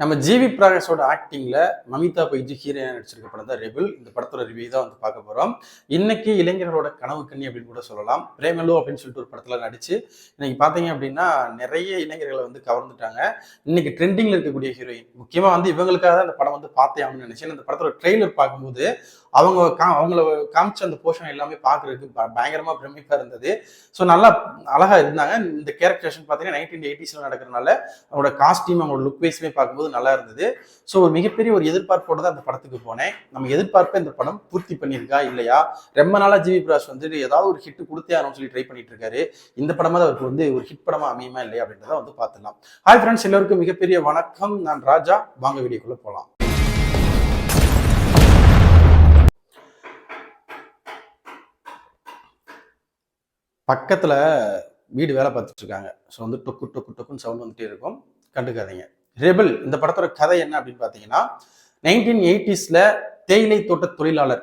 நம்ம ஜிவி பிரகாஷோட ஆக்டிங்ல மமிதா பைஜி ஹீரோயின் நடிச்சிருக்க படம் தான் ரெபிள் இந்த படத்தோட ரிவ்யூ தான் வந்து பார்க்க போறோம். இன்னைக்கு இளைஞர்களோட கனவு கண்ணி அப்படின்னு கூட சொல்லலாம். பிரேமலு அப்படின்னு சொல்லிட்டு ஒரு படத்துல நடிச்சு இன்னைக்கு பாத்தீங்க அப்படின்னா நிறைய இளைஞர்களை வந்து கவர்ந்துட்டாங்க. இன்னைக்கு ட்ரெண்டிங்ல இருக்கக்கூடிய ஹீரோயின் முக்கியமா வந்து இவங்களுக்காக தான் இந்த படம் வந்து பார்த்தேன் அப்படின்னு நினைச்சேன் இந்த படத்தோட ட்ரெய்லர் பார்க்கும்போது அவங்க கா அவங்கள காமிச்ச அந்த போர்ஷன் எல்லாமே பார்க்கறதுக்கு ப- பயங்கரமா பிரமிப்பா இருந்தது. ஸோ நல்லா அழகா இருந்தாங்க. இந்த கேரக்டரேஷன் பார்த்தீங்கன்னா நைன்டீன் எயிட்டிஸ்ல நடக்கிறனால அவங்களோட காஸ்டியூம் அவங்களோட லுக் வைஸ்மே பார்க்கும்போது நல்லா இருந்தது. ஸோ ஒரு மிகப்பெரிய ஒரு எதிர்பார்ப்போட தான் அந்த படத்துக்கு போனேன். நம்ம எதிர்பார்ப்பை இந்த படம் பூர்த்தி பண்ணியிருக்கா இல்லையா? ரொம்ப நாளா ஜிவி பிரகாஷ் வந்துட்டு ஏதாவது ஒரு ஹிட் கொடுத்தே ஆரம்பிச்சு சொல்லி ட்ரை பண்ணிட்டு இருக்காரு இந்த படமா அவருக்கு வந்து ஒரு ஹிட் படமா அமையுமா இல்லையா அப்படின்றத வந்து பார்த்துடலாம். ஹாய் ஃப்ரெண்ட்ஸ் எல்லோருக்கும் மிகப்பெரிய வணக்கம். நான் ராஜா. வாங்க வீடியோக்குள்ள போகலாம் பக்கத்தில் வீடு வேலை பார்த்துட்ருக்காங்க. ஸோ வந்து டொக்கு டொக்கு டொக்குன்னு சவுண்ட் வந்துட்டே இருக்கும். கண்டுக்காதீங்க. ரெபல் இந்த படத்தோட கதை என்ன அப்படின்னு பார்த்தீங்கன்னா நைன்டீன் எயிட்டிஸில் தேயிலை தோட்ட தொழிலாளர்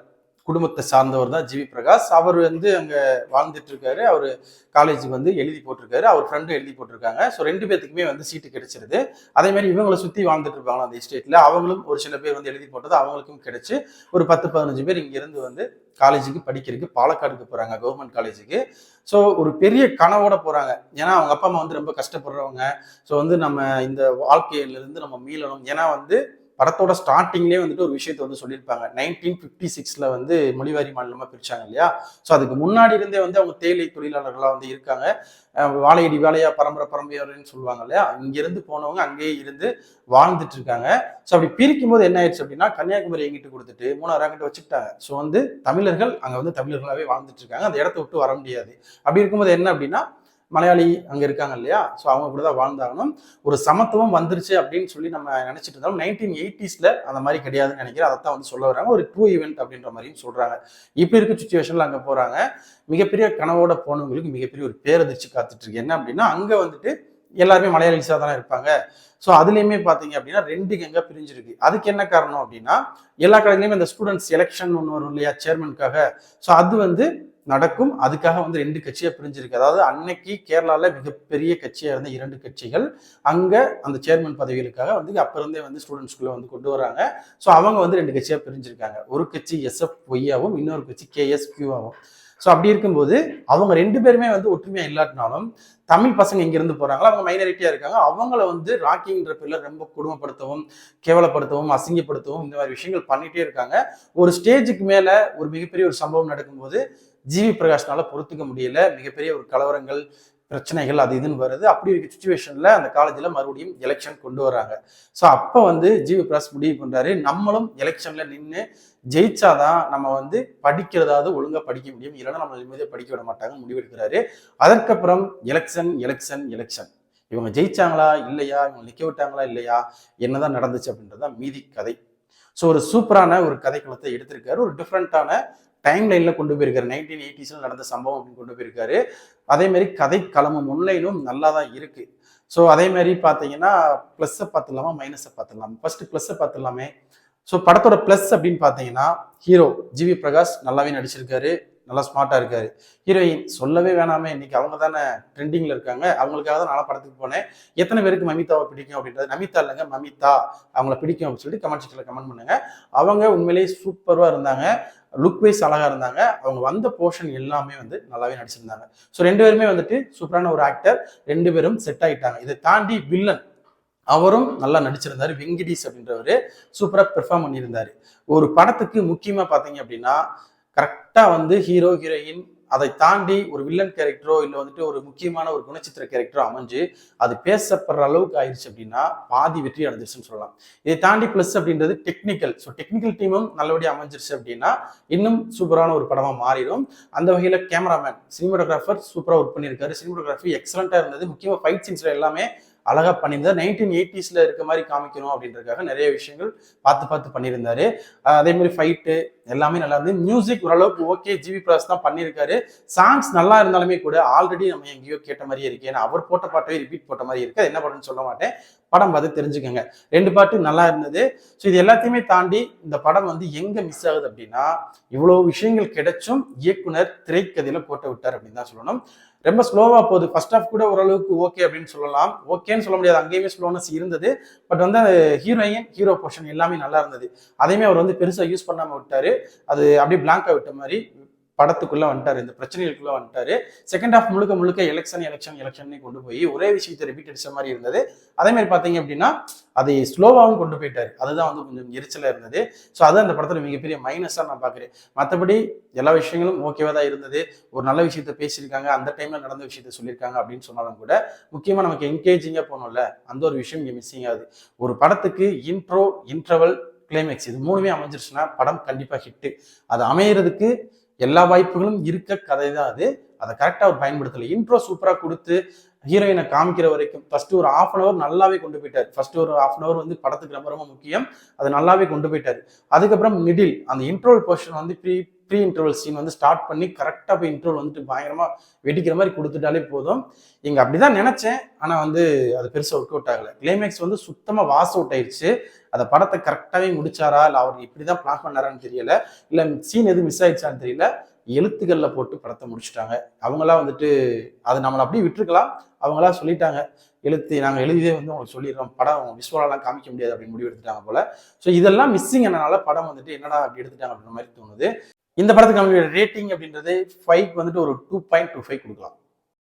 குடும்பத்தை சார்ந்தவர் தான் ஜிவி பிரகாஷ். அவர் வந்து அங்கே வாழ்ந்துட்டு இருக்காரு அவர் காலேஜுக்கு வந்து எழுதி போட்டிருக்காரு. அவர் ஃப்ரெண்டும் எழுதி போட்டிருக்காங்க. ஸோ ரெண்டு பேத்துக்குமே வந்து சீட்டு கிடைச்சிருது. அதே மாதிரி இவங்களை சுற்றி வாழ்ந்துட்டு இருப்பாங்களா அந்த எஸ்டேட்டில் அவங்களும் ஒரு சில பேர் வந்து எழுதி போட்டது அவங்களுக்கும் கிடைச்சி. ஒரு பத்து பதினஞ்சு பேர் இங்கேருந்து வந்து காலேஜுக்கு படிக்கிறதுக்கு பாலக்காடுக்கு போகிறாங்க கவர்மெண்ட் காலேஜுக்கு ஸோ ஒரு பெரிய கனவோட போகிறாங்க ஏன்னா அவங்க அப்பா அம்மா வந்து ரொம்ப கஷ்டப்படுறவங்க. ஸோ வந்து நம்ம இந்த வாழ்க்கையிலேருந்து நம்ம மீளணும். ஏன்னா வந்து படத்தோட ஸ்டார்டிங்லேயே வந்துட்டு ஒரு விஷயத்தை வந்து சொல்லியிருப்பாங்க. நைன்டீன் ஃபிஃப்டி சிக்ஸில் வந்து மொழிவாரி மாநிலமாக பிரிச்சாங்க இல்லையா? ஸோ அதுக்கு முன்னாடி இருந்தே வந்து அவங்க தேயிலை தொழிலாளர்களாக வந்து இருக்காங்க. வாழையடி வேலையா பரம்பரை பரம்பரைன்னு சொல்லுவாங்க இல்லையா? இங்கிருந்து போனவங்க அங்கேயே இருந்து வாழ்ந்துட்டு இருக்காங்க. ஸோ அப்படி பிரிக்கும் போது என்ன ஆயிடுச்சு அப்படின்னா கன்னியாகுமரி எங்கிட்டு கொடுத்துட்டு மூணாறு அங்கிட்ட வச்சுக்கிட்டாங்க. ஸோ வந்து தமிழர்கள் அங்கே வந்து தமிழர்களாகவே வாழ்ந்துட்டு இருக்காங்க. அந்த இடத்த விட்டு வர முடியாது. அப்படி இருக்கும்போது என்ன அப்படின்னா மலையாளி அங்கே இருக்காங்க இல்லையா? ஸோ அவங்க கூட தான் வாழ்ந்தாகணும். ஒரு சமத்துவம் வந்துருச்சு அப்படின்னு சொல்லி நம்ம நினைச்சிட்டு இருந்தாலும் நைன்டீன் எயிட்டிஸில் அந்த மாதிரி கிடையாதுன்னு நினைக்கிறேன். அதை தான் வந்து சொல்ல வராங்க. ஒரு ட்ரூ ஈவெண்ட் அப்படின்ற மாதிரியும் சொல்கிறாங்க இப்போ இருக்க சுச்சுவேஷனில் அங்கே போகிறாங்க மிகப்பெரிய கனவோட போனவங்களுக்கு மிகப்பெரிய ஒரு பேரதிர்ச்சி காத்துட்ருக்கு என்ன அப்படின்னா அங்கே வந்துட்டு எல்லாருமே மலையாளிஸாக தானே இருப்பாங்க. ஸோ அதுலேயுமே பார்த்தீங்க அப்படின்னா ரெண்டு கங்க பிரிஞ்சிருக்கு. அதுக்கு என்ன காரணம் அப்படின்னா எல்லா காலேஜ்லேயுமே இந்த ஸ்டூடெண்ட்ஸ் எலெக்ஷன் ஒன்று வரும் இல்லையா சேர்மனுக்காக ஸோ அது வந்து நடக்கும். அதுக்காக வந்து ரெண்டு கட்சியாக பிரிஞ்சிருக்கு. அதாவது அன்னைக்கு கேரளாவில் மிகப்பெரிய கட்சியாக இருந்த இரண்டு கட்சிகள் அங்கே அந்த சேர்மன் பதவிகளுக்காக வந்து அப்போ இருந்தே வந்து ஸ்டூடெண்ட்ஸ்குள்ளே வந்து கொண்டு வராங்க. ஸோ அவங்க வந்து ரெண்டு கட்சியாக பிரிஞ்சிருக்காங்க. ஒரு கட்சி எஸ்எஃப் ஒய்யாவும் இன்னொரு கட்சி கேஎஸ் கியூவாவும் ஸோ அப்படி இருக்கும்போது அவங்க ரெண்டு பேருமே வந்து ஒற்றுமையாக இல்லாட்டினாலும் தமிழ் பசங்க இங்கேருந்து போகிறாங்களோ அவங்க மைனாரிட்டியாக இருக்காங்க. அவங்கள வந்து ராக்கிங்கிற பேரில் ரொம்ப குடும்பப்படுத்தவும் கேவலப்படுத்தவும் அசிங்கப்படுத்தவும் இந்த மாதிரி விஷயங்கள் பண்ணிகிட்டே இருக்காங்க. ஒரு ஸ்டேஜுக்கு மேலே ஒரு மிகப்பெரிய ஒரு சம்பவம் நடக்கும்போது ஜிவி பிரகாஷ்னால பொறுத்துக்க முடியல. மிகப்பெரிய ஒரு கலவரங்கள் பிரச்சனைகள் அது இதுன்னு வருது. அப்படி இருக்க சுச்சுவேஷன்ல அந்த காலேஜில் மறுபடியும் எலெக்ஷன் கொண்டு வராங்க ஸோ அப்போ வந்து ஜிவி பிரகாஷ் முடிவு பண்ணுறாரு நம்மளும் எலெக்ஷன்ல நின்று ஜெயிச்சாதான் நம்ம வந்து படிக்கிறதாவது ஒழுங்காக படிக்க முடியும். இல்லைன்னா நம்ம நிம்மதியாக படிக்க விட மாட்டாங்க முடிவெடுக்கிறாரு. அதற்கப்புறம் எலெக்ஷன் எலெக்ஷன் எலெக்ஷன் இவங்க ஜெயிச்சாங்களா? இல்லையா? இவங்க நிற்க விட்டாங்களா? இல்லையா? என்னதான் நடந்துச்சு அப்படின்றது தான் மீதி கதை. ஸோ ஒரு சூப்பரான ஒரு கதைக்களத்தை எடுத்திருக்காரு. ஒரு டிஃப்ரெண்ட்டான டைம் லைனில் கொண்டு போயிருக்காரு. நைன்டீன் எயிட்டிஸில் நடந்த சம்பவம் அப்படின்னு கொண்டு போயிருக்காரு. அதே மாதிரி கதை களமும் முன்லைனும் நல்லா தான் இருக்கு. ஸோ அதே மாதிரி பார்த்தீங்கன்னா ப்ளஸ்ஸை பார்த்துடலாமா மைனஸை பார்த்துடலாம்? ஃபர்ஸ்ட் ப்ளஸ்ஸை பார்த்துடலாமே. ஸோ படத்தோட ப்ளஸ் அப்படின்னு பார்த்தீங்கன்னா ஹீரோ ஜிவி பிரகாஷ் நல்லாவே நடிச்சிருக்காரு. நல்லா ஸ்மார்ட்டாக இருக்காரு. ஹீரோயின் சொல்லவே வேணாமே இன்னைக்கு அவங்க தானே ட்ரெண்டிங்கில் இருக்காங்க. அவங்களுக்காக தான் நான் படத்துக்கு போனேன். எத்தனை பேருக்கு மமிதாவை பிடிக்கும் அப்படின்றது? நமிதா இல்லைங்க மமிதா. அவங்கள பிடிக்கும் அப்படின்னு சொல்லிட்டு கமெண்ட் செக்ஷனில் கமெண்ட் பண்ணுங்க. அவங்க உண்மையிலேயே சூப்பராக இருந்தாங்க. லுக் வைஸ் அழகாக இருந்தாங்க. அவங்க வந்த போர்ஷன் எல்லாமே வந்து நல்லாவே நடிச்சிருந்தாங்க. ஸோ ரெண்டு பேருமே வந்துட்டு சூப்பரான ஒரு ஆக்டர் ரெண்டு பேரும் செட் ஆகிட்டாங்க இதை தாண்டி வில்லன் அவரும் நல்லா நடிச்சிருந்தாரு. வெங்கடேஷ் அப்படின்றவர் சூப்பராக பெர்ஃபார்ம் பண்ணியிருந்தாரு. ஒரு படத்துக்கு முக்கியமாக பார்த்தீங்க அப்படின்னா கரெக்டாக வந்து ஹீரோ ஹீரோயின் அதை தாண்டி ஒரு வில்லன் கேரக்டரோ இல்லை வந்துட்டு ஒரு முக்கியமான ஒரு குணச்சித்திர கேரக்டரோ அமைஞ்சு அது பேசப்படுற அளவுக்கு ஆயிடுச்சு அப்படின்னா பாதி வெற்றி அடைஞ்சிருச்சுன்னு சொல்லலாம். இதை தாண்டி ப்ளஸ் அப்படின்றது டெக்னிக்கல் ஸோ டெக்னிக்கல் டீமும் நல்லபடியாக அமைஞ்சிருச்சு அப்படின்னா இன்னும் சூப்பரான ஒரு படமாக மாறிடும். அந்த வகையில் கேமராமேன் சினிமாட்டோகிராஃபர் சூப்பராக ஒர்க் பண்ணியிருக்காரு. சினிமாட்டோகிராஃபி எக்ஸலண்ட்டாக இருந்தது. முக்கியமாக ஃபைட் சீன்ஸில் எல்லாமே அழகா பண்ணியிருந்தார். நைன்டீன் எயிட்டிஸில் இருக்க மாதிரி காமிக்கணும் அப்படின்றதுக்காக நிறைய விஷயங்கள் பார்த்து பார்த்து பண்ணியிருந்தாரு. அதே மாதிரி ஃபைட்டு எல்லாமே நல்லா இருந்தது. மியூசிக் ஓரளவுக்கு ஓகே ஜிவி பிரகாஷ் தான் பண்ணியிருக்காரு. சாங்ஸ் நல்லா இருந்தாலுமே கூட ஆல்ரெடி நம்ம எங்கேயோ கேட்ட மாதிரியே இருக்கு. ஏன்னா அவர் போட்ட பாட்டவே ரிப்பீட் போட்ட மாதிரி இருக்கு. என்ன படம்னு சொல்ல மாட்டேன். படம் பார்த்து தெரிஞ்சுக்கோங்க. ரெண்டு பாட்டு நல்லா இருந்தது. ஸோ இது எல்லாத்தையுமே தாண்டி இந்த படம் வந்து எங்க மிஸ் ஆகுது அப்படின்னா இவ்வளோ விஷயங்கள் கிடைச்சும் இயக்குனர் திரைக்கதையில போட்டு விட்டார் அப்படின்னு தான் சொல்லணும். ரொம்ப ஸ்லோவாக போகுது. ஃபர்ஸ்ட் ஆஃப் கூட ஓரளவுக்கு ஓகே அப்படின்னு சொல்லலாம். ஓகேன்னு சொல்ல முடியாது. அங்கேயுமே ஸ்லோனஸ் இருந்தது. பட் வந்து ஹீரோயின் ஹீரோ போர்ஷன் எல்லாமே நல்லா இருந்தது. அதையுமே அவர் வந்து பெருசாக யூஸ் பண்ணாமல் விட்டார். அது அப்படியே பிளாங்காக விட்ட மாதிரி படத்துக்குள்ளே வந்துட்டார் இந்த பிரச்சனைகளுக்குள்ள வந்துட்டாரு. செகண்ட் ஹாஃப் முழுக்க முழுக்க எலெக்ஷன் எலெக்ஷன் எலெக்ஷன் கொண்டு போய் ஒரே விஷயத்தை ரிப்பீட் அடிச்ச மாதிரி இருந்தது. அதே மாதிரி அப்படின்னா அதை ஸ்லோவாகவும் கொண்டு போயிட்டார். அதுதான் வந்து கொஞ்சம் எரிச்சலாக இருந்தது. ஸோ அது அந்த படத்தில் மிகப்பெரிய மைனஸாக நான் பார்க்குறேன். மற்றபடி எல்லா விஷயங்களும் ஓகேவா தான் இருந்தது. ஒரு நல்ல விஷயத்த பேசியிருக்காங்க. அந்த டைமில் நடந்த விஷயத்த சொல்லியிருக்காங்க அப்படின்னு சொன்னாலும் கூட முக்கியமாக நமக்கு என்கேஜிங்காக போகணும்ல அந்த ஒரு விஷயம் இங்கே மிஸ்ஸிங் ஆகுது. ஒரு படத்துக்கு இன்ட்ரோ இன்ட்ரவல் கிளைமேக்ஸ் இது மூணுமே அமைஞ்சிருச்சுன்னா படம் கண்டிப்பாக ஹிட்டு அது அமையிறதுக்கு எல்லா வாய்ப்புகளும் இருக்க கதை தான் அது அதை கரெக்டாக அவர் பயன்படுத்தலை. இன்ட்ரோ சூப்பராக கொடுத்து ஹீரோயினை காமிக்கிற வரைக்கும் ஃபர்ஸ்ட் ஒரு ஆஃப் அன் அவர் நல்லாவே கொண்டு போயிட்டார். ஃபர்ஸ்ட் ஒரு ஆஃப் அன் அவர் வந்து படத்துக்கு ரொம்ப ரொம்ப முக்கியம். அதை நல்லாவே கொண்டு போயிட்டார். அதுக்கப்புறம் மிடில் அந்த இன்ட்ரோல் போர்ஷன் வந்து ப்ரீ ப்ரீ இன்டர்வல் சீன் வந்து ஸ்டார்ட் பண்ணி கரெக்டாக போய் இன்டர்வல் வந்துட்டு பயங்கரமாக வெடிக்கிற மாதிரி கொடுத்துட்டாலே போதும். இங்கே அப்படி தான் நினச்சேன். ஆனால் வந்து அது பெருசாக ஒர்க் அவுட் ஆகலை. கிளைமேக்ஸ் வந்து சுத்தமாக வாஸ் அவுட் ஆயிடுச்சு அந்த படத்தை கரெக்டாகவே முடிச்சாரா? இல்லை அவர் இப்படி தான் பிளான் பண்ணாரான்னு தெரியல. இல்லை சீன் எதுவும் மிஸ் ஆயிடுச்சான்னு தெரியல. எழுத்துக்களில் போட்டு படத்தை முடிச்சுட்டாங்க. அவங்களா வந்துட்டு அது நம்மளை அப்படியே விட்டுருக்கலாம். அவங்களா சொல்லிட்டாங்க. எழுத்து நாங்கள் எழுதியதே வந்து உங்களுக்கு சொல்லிடுறோம். படம் விஸ்வலாலாம் காமிக்க முடியாது அப்படின்னு முடிவு எடுத்துட்டாங்க போல. ஸோ இதெல்லாம் மிஸ்ஸிங் என்னனால படம் வந்துட்டு என்னடா அப்படி எடுத்துட்டாங்க அப்படின்ற மாதிரி தோணுது. இந்த படத்துக்கு நம்மளுடைய ரேட்டிங் அப்படின்றது ஃபைவ் வந்துட்டு ஒரு டூ பாயிண்ட் டூ ஃபைவ் கொடுக்கலாம்.